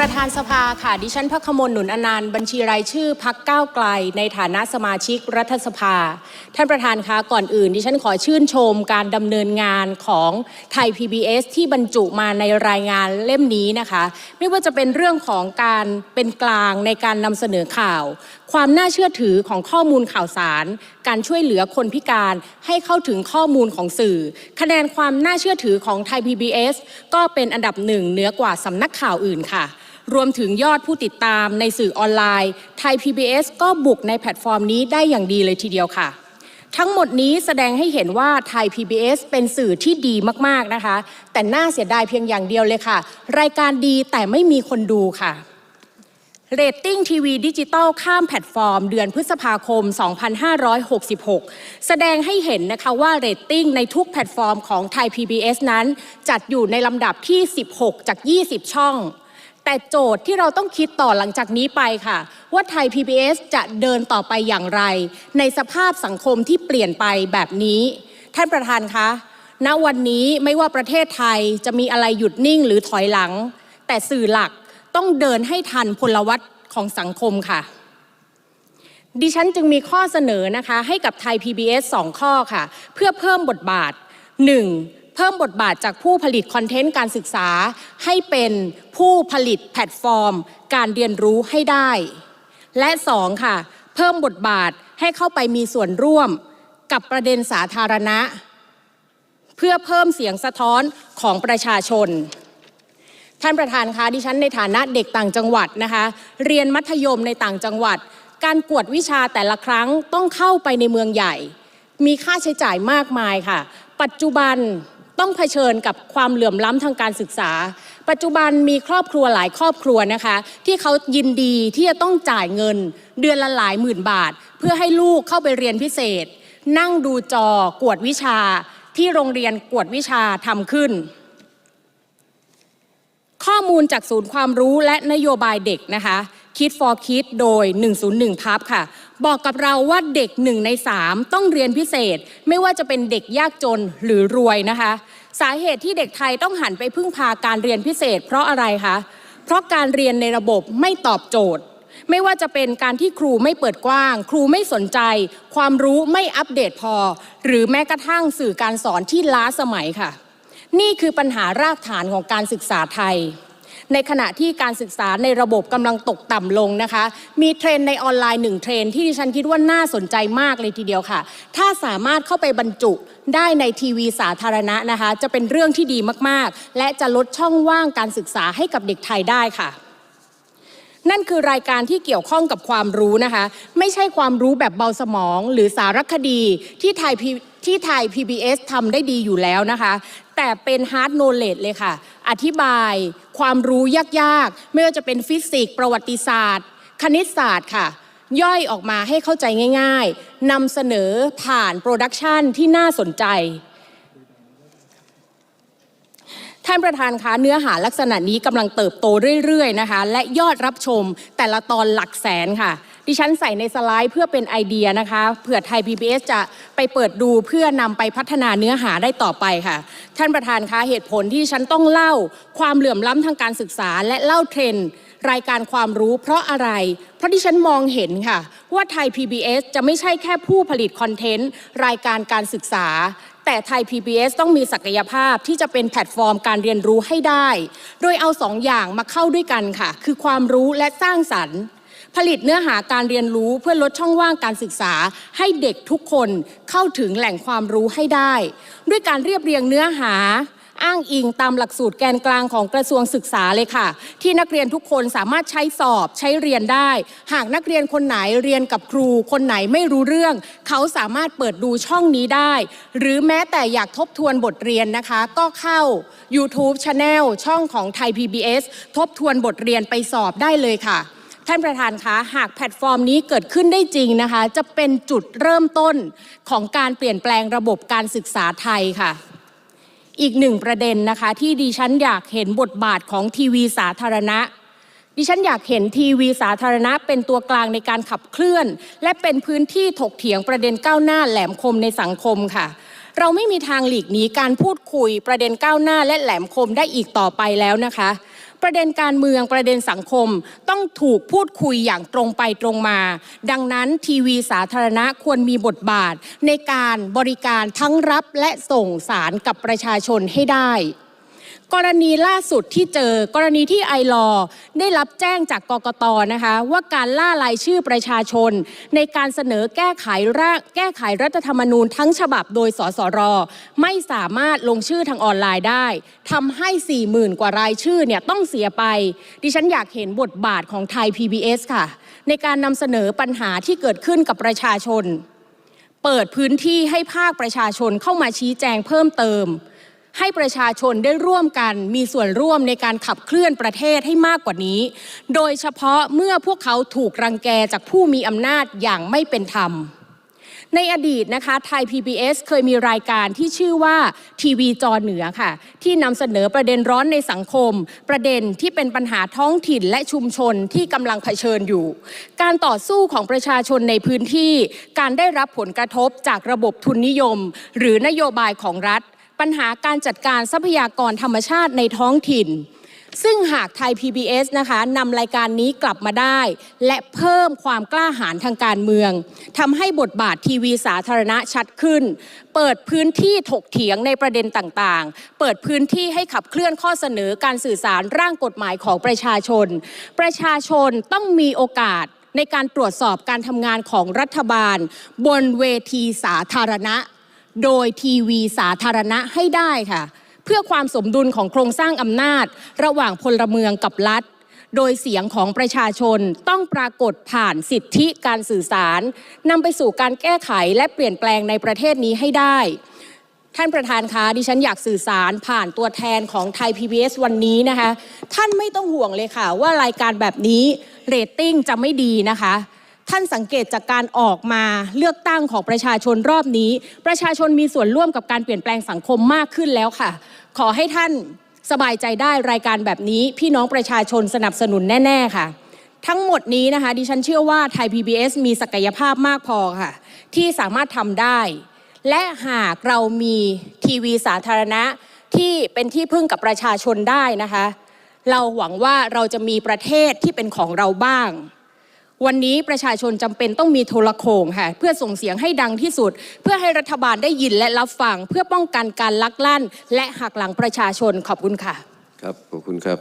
ประธานสภาค่ะ ดิฉันพักขมลหนุนอนันต์บัญชีรายชื่อพักก้าวไกล ในฐานะสมาชิกรัฐสภา ท่านประธานคะก่อนอื่น ดิฉันขอชื่นชมการดำเนินงานของไทย PBS ที่บรรจุมาในรายงานเล่มนี้นะคะ ไม่ว่าจะเป็นเรื่องของการเป็นกลางในการนำเสนอข่าว ความน่าเชื่อถือของข้อมูลข่าวสาร การช่วยเหลือคนพิการให้เข้าถึงข้อมูลของสื่อ คะแนนความน่าเชื่อถือของไทย PBS ก็เป็นอันดับหนึ่งเหนือกว่าสำนักข่าวอื่นค่ะ รวมถึงยอดผู้ติดตามในสื่อออนไลน์ ไทย PBS ก็บุกในแพลตฟอร์มนี้ได้อย่างดีเลยทีเดียวค่ะ ทั้งหมดนี้แสดงให้เห็นว่าไทย PBS เป็นสื่อที่ดีมากๆนะคะ แต่น่าเสียดายเพียงอย่างเดียวเลยค่ะ รายการดีแต่ไม่มีคนดูค่ะเรตติ้งทีวีดิจิตอลข้ามแพลตฟอร์ม เดือนพฤษภาคม 2566 แสดงให้เห็นนะคะว่าเรตติ้งในทุกแพลตฟอร์มของไทย PBS นั้น จัดอยู่ในลำดับที่ 16 จาก 20 ช่อง แต่โจทย์ที่เราต้องคิดต่อหลังจากนี้ไปค่ะ ว่าไทย PBS จะเดินต่อไปอย่างไร ในสภาพสังคมที่เปลี่ยนไปแบบนี้ ท่านประธานคะณวันนี้ไม่ว่าประเทศไทยจะมีอะไรหยุดนิ่งหรือถอยหลัง แต่สื่อหลักต้องเดินให้ทันพลวัตของสังคมค่ะ ดิฉันจึงมีข้อเสนอนะคะ ให้กับไทย PBS 2 ข้อค่ะ เพื่อเพิ่มบทบาท 1. เพิ่มบทบาทจากผู้ผลิตคอนเทนต์การศึกษา ให้เป็นผู้ผลิตแพลตฟอร์ม การเรียนรู้ให้ได้ และ 2. ค่ะ เพิ่มบทบาทให้เข้าไปมีส่วนร่วมกับประเด็นสาธารณะ เพื่อเพิ่มเสียงสะท้อนของประชาชน ท่านประธานคะดิฉันในฐานะเด็กต่างจังหวัดนะคะ เรียนมัธยมในต่างจังหวัด การกวดวิชาแต่ละครั้งต้องเข้าไปในเมืองใหญ่ มีค่าใช้จ่ายมากมายค่ะ ปัจจุบัน ต้องเผชิญกับความเหลื่อมล้ำทางการศึกษา ปัจจุบันมีครอบครัวหลายครอบครัวนะคะ ที่เขายินดีที่จะต้องจ่ายเงิน เดือนละหลายหมื่นบาท เพื่อให้ลูกเข้าไปเรียนพิเศษ นั่งดูจอกวดวิชาที่โรงเรียนกวดวิชาทำขึ้น ข้อมูลจากศูนย์ความรู้และนโยบายเด็กนะคะคิด for Kid โดย 101 พับค่ะ บอกกับเราว่าเด็กหนึ่งใน3ต้องเรียนพิเศษ ไม่ว่าจะเป็นเด็กยากจนหรือรวยนะคะ สาเหตุที่เด็กไทยต้องหันไปพึ่งพาการเรียนพิเศษ เพราะอะไรคะเพราะการเรียนในระบบไม่ตอบโจทย์ ไม่ว่าจะเป็นการที่ครูไม่เปิดกว้าง ครูไม่สนใจ ความรู้ไม่อัปเดตพอ หรือแม้กระทั่งสื่อการสอนที่ล้าสมัยค่ะ นี่คือปัญหารากฐานของการศึกษาไทย ในขณะที่การศึกษาในระบบกำลังตกต่ำลงนะคะ มีเทรนในออนไลน์หนึ่งเทรนที่ดิฉันคิดว่าน่าสนใจมากเลยทีเดียวค่ะ ถ้าสามารถเข้าไปบรรจุได้ในทีวีสาธารณะนะคะ จะเป็นเรื่องที่ดีมากๆ และจะลดช่องว่างการศึกษาให้กับเด็กไทยได้ค่ะนั่นคือรายการที่เกี่ยวข้องกับความรู้นะคะ ไม่ใช่ความรู้แบบเบาสมอง หรือสารคดีที่ไทยที่ไทย PBS ทำได้ดีอยู่แล้วนะคะ แต่เป็น hard knowledge เลยค่ะ อธิบาย ความรู้ยากๆ ไม่ว่าจะเป็นฟิสิกส์ประวัติศาสตร์ คณิตศาสตร์ค่ะ ย่อยออกมาให้เข้าใจง่าย ๆนำเสนอผ่านโปรดักชันที่น่าสนใจ ท่านประธานคะเนื้อหาลักษณะนี้กำลังเติบโตเรื่อยๆนะคะ และยอดรับชมแต่ละตอนหลักแสนค่ะ ดิฉันใส่ในสไลด์เพื่อเป็นไอเดียนะคะเผื่อไทย PBS จะไปเปิดดูเพื่อนำไปพัฒนาเนื้อหาได้ต่อไปค่ะ ท่านประธานคะเหตุผลที่ฉันต้องเล่าความเหลื่อมล้ำทางการศึกษา และเล่าเทรนด์รายการความรู้เพราะอะไร เพราะที่ฉันมองเห็นค่ะ ว่าไทย PBS จะไม่ใช่แค่ผู้ผลิตคอนเทนต์ รายการการศึกษา แต่ไทย PBS ต้องมีศักยภาพที่จะเป็นแพลตฟอร์มการเรียนรู้ให้ได้ โดยเอาสองอย่างมาเข้าด้วยกันค่ะ คือความรู้และสร้างสรรค์ ผลิตเนื้อหาการเรียนรู้เพื่อลดช่องว่างการศึกษา ให้เด็กทุกคนเข้าถึงแหล่งความรู้ให้ได้ ด้วยการเรียบเรียงเนื้อหาอ้างอิงตามหลักสูตรแกนกลางของกระทรวงศึกษาเลยค่ะ ที่นักเรียนทุกคนสามารถใช้สอบใช้เรียนได้ หากนักเรียนคนไหนเรียนกับครู คนไหนไม่รู้เรื่อง เขาสามารถเปิดดูช่องนี้ได้ หรือแม้แต่อยากทบทวนบทเรียนนะคะ ก็เข้า YouTube Channel ช่องของไทย PBS ทบทวนบทเรียนไปสอบได้เลยค่ะ ท่านประธานคะหากแพลตฟอร์มนี้เกิดขึ้นได้จริงนะคะ จะเป็นจุดเริ่มต้นของการเปลี่ยนแปลงระบบการศึกษาไทยค่ะ อีกหนึ่งประเด็นนะคะ ที่ดิฉันอยากเห็นบทบาทของทีวีสาธารณะดิฉันอยากเห็นทีวีสาธารณะเป็นตัวกลางในการขับเคลื่อน และเป็นพื้นที่ถกเถียงประเด็นก้าวหน้าแหลมคมในสังคมค่ะ เราไม่มีทางหลีกหนีการพูดคุยประเด็นก้าวหน้าและแหลมคมได้อีกต่อไปแล้วนะคะ ประเด็นการเมืองประเด็นสังคมต้องถูกพูดคุยอย่างตรงไปตรงมา ดังนั้นทีวีสาธารณะควรมีบทบาท ในการบริการทั้งรับและส่งสารกับประชาชนให้ได้ กรณีล่าสุดที่เจอกรณีที่ไอรอได้รับแจ้งจากกกตนะคะว่าการล่ารายชื่อประชาชน ในการเสนอแก้ไขร่างแก้ไขรัฐธรรมนูญทั้งฉบับโดยสสร ไม่สามารถลงชื่อทางออนไลน์ได้ทำให้ 40,000 กว่ารายชื่อเนี่ยต้องเสียไป ดิฉันอยากเห็นบทบาทของไทย PBS ค่ะ ในการนำเสนอปัญหาที่เกิดขึ้นกับประชาชน เปิดพื้นที่ให้ภาคประชาชนเข้ามาชี้แจงเพิ่มเติม ให้ประชาชนได้ร่วมกันมีส่วนร่วมในการขับเคลื่อนประเทศให้มากกว่านี้ โดยเฉพาะเมื่อพวกเขาถูกรังแกจากผู้มีอำนาจอย่างไม่เป็นธรรม ในอดีตนะคะไทย PBS เคยมีรายการที่ชื่อว่าทีวีจอเหนือค่ะ ที่นำเสนอประเด็นร้อนในสังคม ประเด็นที่เป็นปัญหาท้องถิ่นและชุมชนที่กำลังเผชิญอยู่ การต่อสู้ของประชาชนในพื้นที่ การได้รับผลกระทบจากระบบทุนนิยม หรือนโยบายของรัฐ ปัญหาการจัดการทรัพยากรธรรมชาติในท้องถิ่น ซึ่งหากไทย PBS นะคะนำรายการนี้กลับมาได้ และเพิ่มความกล้าหาญทางการเมืองทำให้บทบาททีวีสาธารณะชัดขึ้น เปิดพื้นที่ถกเถียงในประเด็นต่างๆ เปิดพื้นที่ให้ขับเคลื่อนข้อเสนอการสื่อสารร่างกฎหมายของประชาชน ประชาชนต้องมีโอกาสในการตรวจสอบการทำงานของรัฐบาล บนเวทีสาธารณะ โดยทีวีสาธารณะให้ได้ค่ะ เพื่อความสมดุลของโครงสร้างอำนาจ ระหว่างพลเมืองกับรัฐ โดยเสียงของประชาชนต้องปรากฏผ่านสิทธิการสื่อสารนำไปสู่การแก้ไขและเปลี่ยนแปลงในประเทศนี้ให้ได้ ท่านประธานคะดิฉันอยากสื่อสารผ่านตัวแทนของไทย PBS วันนี้นะคะ ท่านไม่ต้องห่วงเลยค่ะ ว่ารายการแบบนี้เรตติ้งจะไม่ดีนะคะ ท่านสังเกตจากการออกมาเลือกตั้งของประชาชนรอบนี้ ประชาชนมีส่วนร่วมกับการเปลี่ยนแปลงสังคมมากขึ้นแล้วค่ะ ขอให้ท่านสบายใจได้รายการแบบนี้ พี่น้องประชาชนสนับสนุนแน่ ๆ ค่ะ ทั้งหมดนี้นะคะ ดิฉันเชื่อว่าไทย PBS มีศักยภาพมากพอค่ะ ที่สามารถทำได้ และหากเรามีทีวีสาธารณะที่เป็นที่พึ่งกับประชาชนได้นะคะ เราหวังว่าเราจะมีประเทศที่เป็นของเราบ้าง วันนี้ประชาชนจำเป็นต้องมีโทรโขงค่ะเพื่อส่งเสียงให้ดังที่สุด เพื่อให้รัฐบาลได้ยินและรับฟัง เพื่อป้องกันการลักลั่น และหักหลังประชาชนขอบคุณค่ะ ครับขอบคุณครับ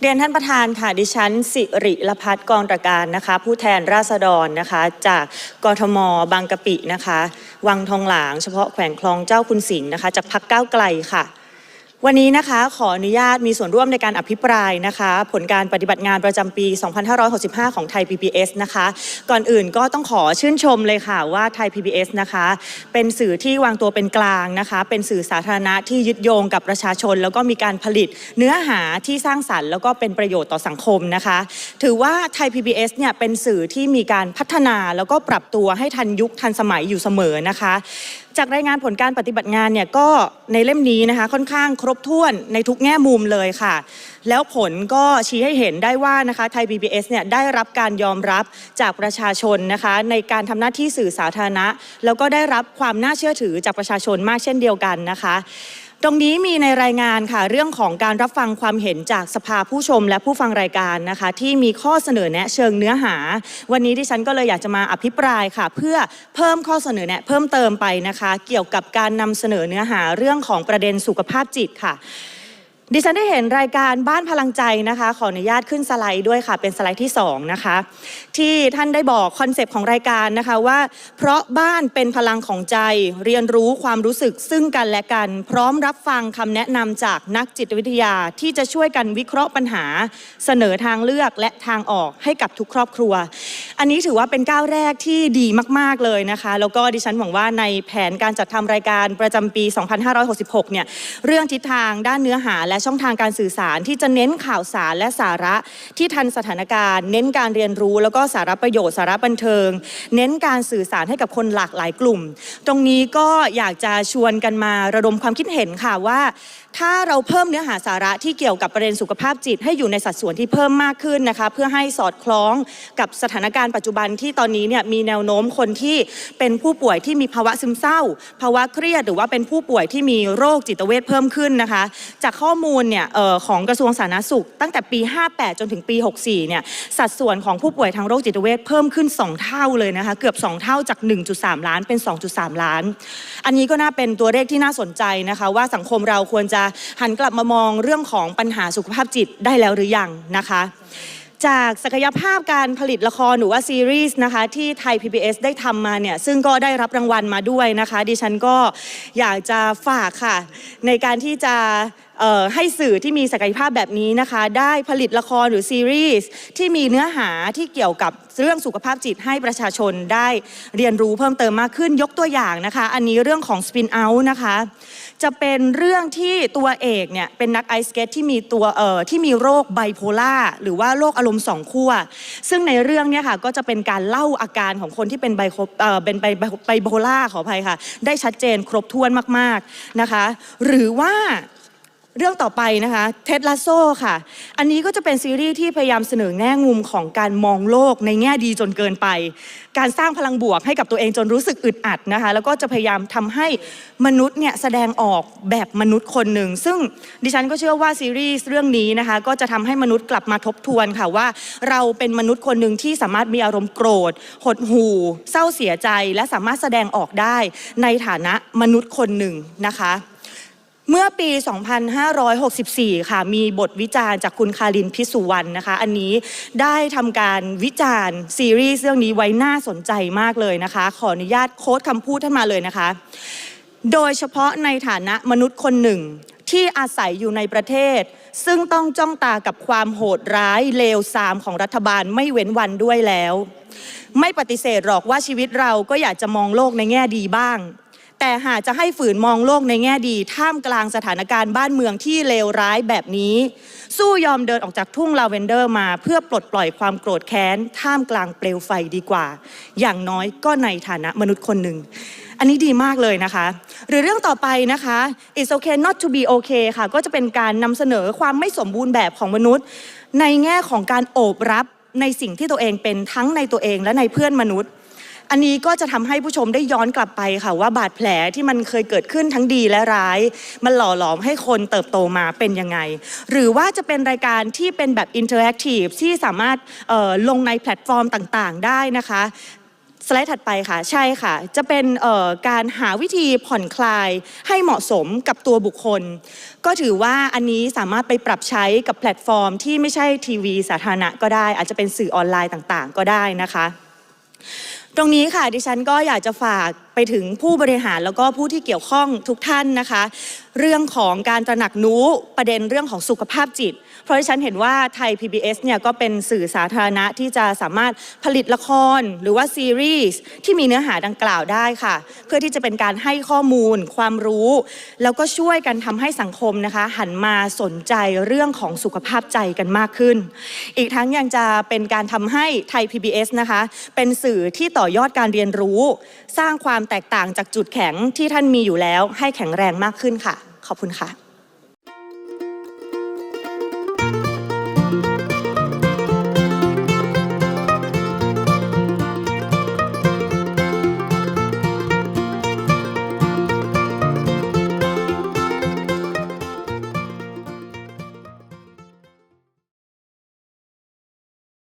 เรียนท่านประธานค่ะดิฉัน สิริลพัฒน์กองตระการนะคะ ผู้แทนราษฎรนะคะ จากกทม บางกะปินะคะ วังทองหลาง เฉพาะแขวงคลองเจ้าคุณสิงห์นะคะ จากพักก้าวไกลค่ะ วันนี้นะคะขออนุญาตมีส่วนร่วมในการอภิปรายนะคะ ผลการปฏิบัติงานประจำปี 2565 ของไทย PBS นะคะ ก่อนอื่นก็ต้องขอชื่นชมเลยค่ะว่าไทย PBS นะคะ เป็นสื่อที่วางตัวเป็นกลางนะคะ เป็นสื่อสาธารณะที่ยึดโยงกับประชาชน แล้วก็มีการผลิตเนื้อหาที่สร้างสรรค์ แล้วก็เป็นประโยชน์ต่อสังคมนะคะ ถือว่าไทย PBS เนี่ยเป็นสื่อที่มีการพัฒนาแล้วก็ปรับตัวให้ทันยุคทันสมัยอยู่เสมอนะคะจากรายงานผลการปฏิบัติงานเนี่ยก็ในเล่มนี้นะคะค่อนข้างครบถ้วนในทุกแง่มุมเลยค่ะ แล้วผลก็ชี้ให้เห็นได้ว่านะคะไทย PBS เนี่ยได้รับการยอมรับจากประชาชนนะคะในการทำหน้าที่สื่อสาธารณะ แล้วก็ได้รับความน่าเชื่อถือจากประชาชนมากเช่นเดียวกันนะคะ ตรงนี้มีในรายงานค่ะเรื่องของการรับฟังความเห็นจากสภาผู้ชมและผู้ฟังรายการนะคะ ที่มีข้อเสนอแนะเชิงเนื้อหา วันนี้ที่ฉันก็เลยอยากจะมาอภิปรายค่ะ เพื่อเพิ่มข้อเสนอแนะเพิ่มเติมไปนะคะ เกี่ยวกับการนำเสนอเนื้อหาเรื่องของประเด็นสุขภาพจิตค่ะ ดิฉันได้เห็นรายการบ้านพลังใจนะคะ ขออนุญาตขึ้นสไลด์ด้วยค่ะ เป็นสไลด์ที่2นะคะที่ท่านได้บอกคอนเซปต์ของรายการนะคะว่า เพราะบ้านเป็นพลังของใจ เรียนรู้ความรู้สึกซึ่งกันและกัน พร้อมรับฟังคำแนะนำจากนักจิตวิทยาที่จะช่วยกันวิเคราะห์ปัญหา เสนอทางเลือกและทางออกให้กับทุกครอบครัว อันนี้ถือว่าเป็นก้าวแรกที่ดีมาก ๆเลยนะคะ แล้วก็ดิฉันหวังว่าในแผนการจัดทำรายการประจำปี 2566 เนี่ยเรื่องทิศทางด้านเนื้อหาและช่องทางการสื่อสารที่จะเน้นข่าวสารและสาระที่ทันสถานการณ์ เน้นการเรียนรู้ แล้วก็สาระประโยชน์สาระบันเทิง เน้นการสื่อสารให้กับคนหลากหลายกลุ่ม ตรงนี้ก็อยากจะชวนกันมาระดมความคิดเห็นค่ะว่า ถ้าเราเพิ่มเนื้อหาสาระที่เกี่ยวกับประเด็นสุขภาพจิต ให้อยู่ในสัดส่วนที่เพิ่มมากขึ้นนะคะ เพื่อให้สอดคล้องกับสถานการณ์ปัจจุบันที่ตอนนี้เนี่ยมีแนวโน้มคนที่เป็นผู้ป่วยที่มีภาวะซึมเศร้า ภาวะเครียดหรือว่าเป็นผู้ป่วยที่มีโรคจิตเวชเพิ่มขึ้นนะคะ จากข้อมูลเนี่ยออของกระทรวงสาธารณสุข ตั้งแต่ปี 58 จนถึงปี 64 เนี่ยสัดส่วนของผู้ป่วยทางโรคจิตเวชเพิ่มขึ้น 2 เท่าเลยนะคะเกือบ 2 เท่าจาก 1.3 ล้านเป็น 2.3 ล้าน อันนี้ก็น่าเป็นตัวเลขที่น่าสนใจนะคะ ว่าสังคมเราควรจะหันกลับมามองเรื่องของปัญหาสุขภาพจิตได้แล้วหรือยังนะคะจากศักยภาพการผลิตละครหรือว่าซีรีส์นะคะที่ไทย PBS ได้ทำมาเนี่ยซึ่งก็ได้รับรางวัลมาด้วยนะคะ ดิฉันก็อยากจะฝากค่ะ ในการที่จะให้สื่อที่มีศักยภาพแบบนี้นะคะ ได้ผลิตละครหรือซีรีส์ที่มีเนื้อหาที่เกี่ยวกับเรื่องสุขภาพจิตให้ประชาชนได้เรียนรู้เพิ่มเติมมากขึ้นยกตัวอย่างนะคะ อันนี้เรื่องของ Spin Out นะคะ จะเป็นเรื่องที่ตัวเอกเนี่ยเป็นนักไอสเกตที่มีตัวเอ่อที่มีโรคไบโพล่าหรือว่าโรคอารมณ์สองขั้วซึ่งในเรื่องเนี่ยค่ะก็จะเป็นการเล่าอาการของคนที่เป็นไบโพเอ่อเป็นไบไบโพล่าขออภัยค่ะ ได้ชัดเจนครบถ้วนมากๆนะคะ หรือว่า เรื่องต่อไปนะคะเท็ดลาโซค่ะ อันนี้ก็จะเป็นซีรีส์ที่พยายามเสนอแง่มุมของการมองโลกในแง่ดีจนเกินไป การสร้างพลังบวกให้กับตัวเองจนรู้สึกอึดอัดนะคะ แล้วก็จะพยายามทำให้มนุษย์เนี่ยแสดงออกแบบมนุษย์คนหนึ่ง ซึ่งดิฉันก็เชื่อว่าซีรีส์เรื่องนี้นะคะก็จะทำให้มนุษย์กลับมาทบทวนค่ะว่า เราเป็นมนุษย์คนหนึ่งที่สามารถมีอารมณ์โกรธ หดหู่ เศร้าเสียใจ และสามารถแสดงออกได้ในฐานะมนุษย์คนหนึ่งนะคะ เมื่อปี 2564 ค่ะ มีบทวิจารณ์จากคุณคารินพิสุวรรณนะคะ อันนี้ได้ทำการวิจารณ์ซีรีส์เรื่องนี้ไว้น่าสนใจมากเลยนะคะ ขออนุญาตโค้ดคำพูดท่านมาเลยนะคะ โดยเฉพาะในฐานะมนุษย์คนหนึ่งที่อาศัยอยู่ในประเทศ ซึ่งต้องจ้องตากับความโหดร้ายเลวทรามของรัฐบาลไม่เว้นวันด้วยแล้ว ไม่ปฏิเสธหรอกว่าชีวิตเราก็อยากจะมองโลกในแง่ดีบ้าง แต่หากจะให้ฝืนมองโลกในแง่ดี ท่ามกลางสถานการณ์บ้านเมืองที่เลวร้ายแบบนี้ สู้ยอมเดินออกจากทุ่งลาเวนเดอร์มา เพื่อปลดปล่อยความโกรธแค้น ท่ามกลางเปลวไฟดีกว่า อย่างน้อยก็ในฐานะมนุษย์คนหนึ่งอันนี้ดีมากเลยนะคะ หรือเรื่องต่อไปนะคะ it's okay not to be okay ค่ะ ก็จะเป็นการนำเสนอความไม่สมบูรณ์แบบของมนุษย์ ในแง่ของการโอบรับในสิ่งที่ตัวเองเป็นทั้งในตัวเองและในเพื่อนมนุษย์ อันนี้ก็จะทำให้ผู้ชมได้ย้อนกลับไปค่ะว่าบาดแผลที่มันเคยเกิดขึ้นทั้งดีและร้าย มันหล่อหลอมให้คนเติบโตมาเป็นยังไง หรือว่าจะเป็นรายการที่เป็นแบบอินเทอร์แอคทีฟที่สามารถลงในแพลตฟอร์มต่างๆ ได้นะคะสไลด์ถัดไปค่ะ ใช่ค่ะ จะเป็นการหาวิธีผ่อนคลายให้เหมาะสมกับตัวบุคคล ก็ถือว่าอันนี้สามารถไปปรับใช้กับแพลตฟอร์ม ที่ไม่ใช่ทีวีสาธารณะก็ได้ อาจจะเป็นสื่อออนไลน์ต่างๆ ก็ได้นะคะ ตรงนี้ค่ะดิฉันก็อยากจะฝากไปถึงผู้บริหารแล้วก็ผู้ที่เกี่ยวข้องทุกท่านนะคะ เรื่องของการตระหนักรู้ประเด็นเรื่องของสุขภาพจิต เพราะดิฉันเห็นว่าไทย PBS เนี่ยก็เป็นสื่อสาธารณะที่จะสามารถผลิตละครหรือว่าซีรีส์ที่มีเนื้อหาดังกล่าวได้ค่ะ เพื่อที่จะเป็นการให้ข้อมูล ความรู้ แล้วก็ช่วยกันทำให้สังคมนะคะ หันมาสนใจเรื่องของสุขภาพใจกันมากขึ้น อีกทั้งยังจะเป็นการทำให้ไทย PBS นะคะ เป็นสื่อที่ต่อยอดการเรียนรู้ สร้างความแตกต่างจากจุดแข็งที่ท่านมีอยู่แล้วให้แข็งแรงมากขึ้นค่ะ ขอบคุณค่ะ